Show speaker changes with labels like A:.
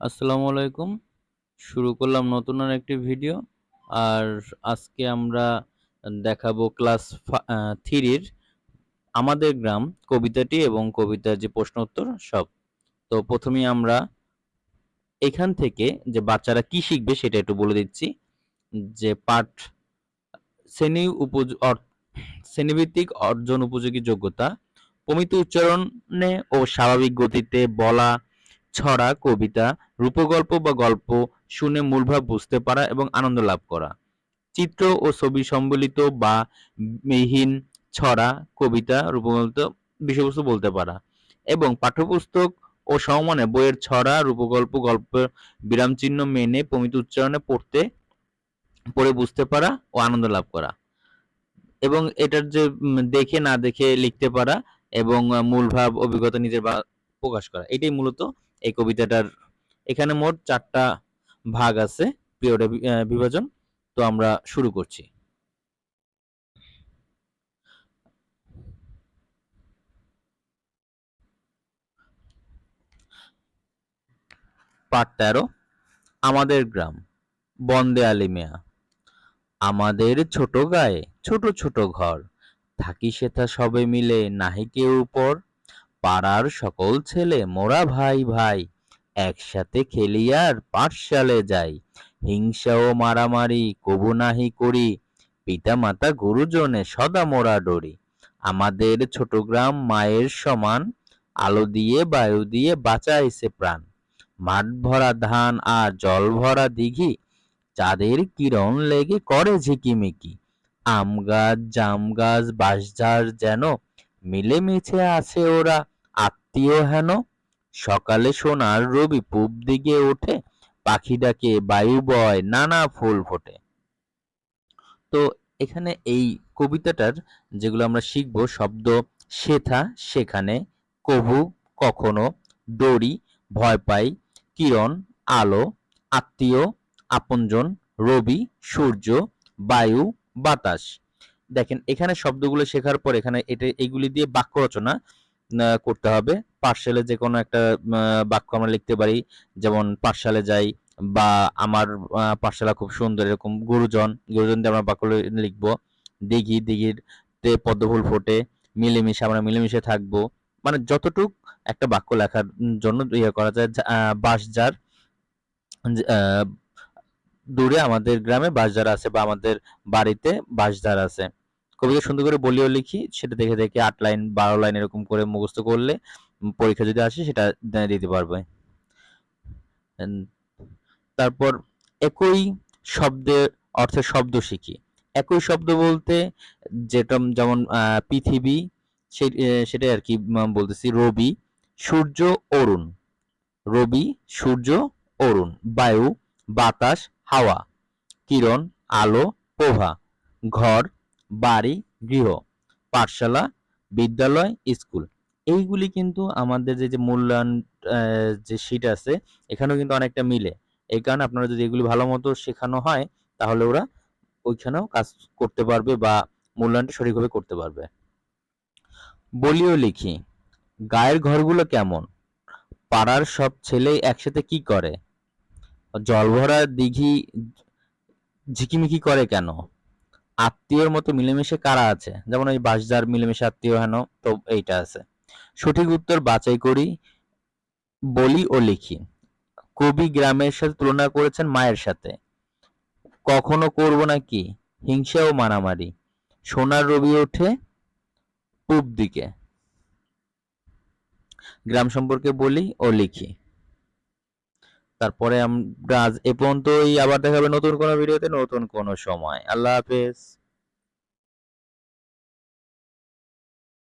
A: আসসালামু আলাইকুম। শুরু করলাম নতুন আর একটি ভিডিও। আর আজকে আমরা দেখাবো ক্লাস থ্রির আমাদের গ্রাম, কবিতাটি এবং কবিতার যে প্রশ্ন উত্তর, সব। তো প্রথমেই আমরা এখান থেকে যে বাচ্চারা কি শিখবে সেটা একটু বলে দিচ্ছি। যে পাঠ, শ্রেণি উপজ শ্রেণীভিত্তিক অর্জন উপযোগী যোগ্যতা, প্রমিত উচ্চারণে ও স্বাভাবিক গতিতে বলা ছড়া কবিতা রূপগল্প বা গল্প শুনে মূলভাব বুঝতে পারা এবং আনন্দ লাভ করা। চিত্র ও ছবি সম্বলিত বা বিহীন ছড়া কবিতা রূপগল্প বিষয়বস্তু বলতে পারা এবং পাঠ্যপুস্তক ও সমমানে বইয়ের ছড়া রূপগল্প গল্প বিরামচিহ্ন মেনে প্রমিত উচ্চারণে পড়তে পড়ে বুঝতে পারা ও আনন্দ লাভ করা এবং এটার যে দেখে না দেখে লিখতে পারা এবং আহ, মূলভাব অভিজ্ঞতা নিজের প্রকাশ করা এটাই মূলত এই কবিতাটার এখানে মোট চারটা ভাগ আছে পিরিয়ড বিভাজন। তো আমরা শুরু করছি। পাঠ তেরো। আমাদের গ্রাম, বন্দে আলী মিয়া। আমাদের ছোট গায়ে ছোট ছোট ঘর, থাকি সেথা সবে মিলে, নাহি কেউ উপর। পাড়ার সকল ছেলে মোরা ভাই ভাই, একসাথে খেলি আর পাঠশালে যাই। হিংসা ও মারামারি, কবু নাহি করি পিতা মাতা গুরুজনে সদা মোরা ডরি। আমাদের ছোট গ্রাম মায়ের সমান, আলো দিয়ে বায়ু দিয়ে বাঁচাইছে প্রাণ। মাঠ ভরা ধান আর জল ভরা দিঘি, চাঁদের কিরণ লেগে করে ঝিকিমিকি। আম গাছ, জাম গাছ, বাঁশঝাড় যেন মিলেমিশে আছে ওরা। আত্মীয় হেন, সকালে সোনার রবি পূব দিকে ওঠে, পাখি ডাকে বায়ু বয়, নানা ফুল ফোটে। তো এখানে এই কবিতাটার যেগুলো আমরা শিখব, শব্দ শেথা, সেখানে কভু, কখনো, দড়ি, ভয় পাই, কিরণ, আলো, আত্মীয়, আপনজন, রবি, সূর্য, বায়ু, বাতাস। দেখেন এখানে শব্দগুলো শেখার পর এখানে এটা এগুলি দিয়ে বাক্য রচনা করতে হবে। পাঠশালে যে কোনো একটা বাক্য আমরা লিখতে পারি। যেমন পাঠশালে যাই বা আমার পাঠশালা খুব সুন্দর এরকম গুরুজন গুরুজন দিয়ে আমরা বাক্য লিখব। দিঘি দিঘির তে পদ্মফুল ফোটে মিলেমিশে আমরা মিলেমিশে থাকব। মানে যতটুক একটা বাক্য লেখার জন্য ইয়ে করা যায় যা- আহ, বাঁশঝাড় যে, আহ, দূরে আমাদের গ্রামে বাঁশঝাড় আছে বা আমাদের বাড়িতে বাঁশঝাড় আছে। কবিতা সুন্দর করে বলিও লিখি, সেটা দেখে দেখে আট লাইন, বারো লাইন এরকম করে মুখস্থ করলে পরীক্ষা যদি আসে সেটা দিতে পারবে। তারপর একই শব্দের অর্থে শব্দ শিখি। একই শব্দ বলতে যেটা যেমন পৃথিবী সেটাই আর কি বলতেছি রবি, সূর্য, অরুণ। রবি, সূর্য, অরুণ। বায়ু, বাতাস, হাওয়া। কিরণ, আলো, প্রভা। ঘর বাড়ি, গৃহ, পাঠশালা, বিদ্যালয়, স্কুল। এইগুলি কিন্তু আমাদের যে যে মূল্যায়ন যে শীট আছে, এখানেও কিন্তু অনেকটা মিলে। এই কারণে আপনারা যদি এগুলি ভালো মতো শেখানো হয়, তাহলে ওরা ওইখানেও কাজ করতে পারবে বা মূল্যায়নটা সঠিকভাবে করতে পারবে। বলিও লিখি, গায়ের ঘরগুলো কেমন? পাড়ার সব ছেলে একসাথে কি করে? জলভরা দিঘি ঝিকিমিকি করে কেন? আত্মীয়র মতো মিলেমিশে কারা আছে? যেমন ওই বাসদার মিলেমিশে আত্মীয় হেন, তো এইটা আছে। সঠিক উত্তর বাছাই করি, বলি ও লিখি। কবি গ্রামের সাথে তুলনা করেছেন মায়ের সাথে। কখনো করব না কি? হিংসা ও মারামারি। সোনার রবি ওঠে পূব দিকে। গ্রাম সম্পর্কে বলি ও লিখি। তারপরে আমরা এ পর্যন্তই। আবার দেখাবে নতুন কোনো ভিডিওতে, নতুন কোনো সময়। আল্লাহ হাফেজ।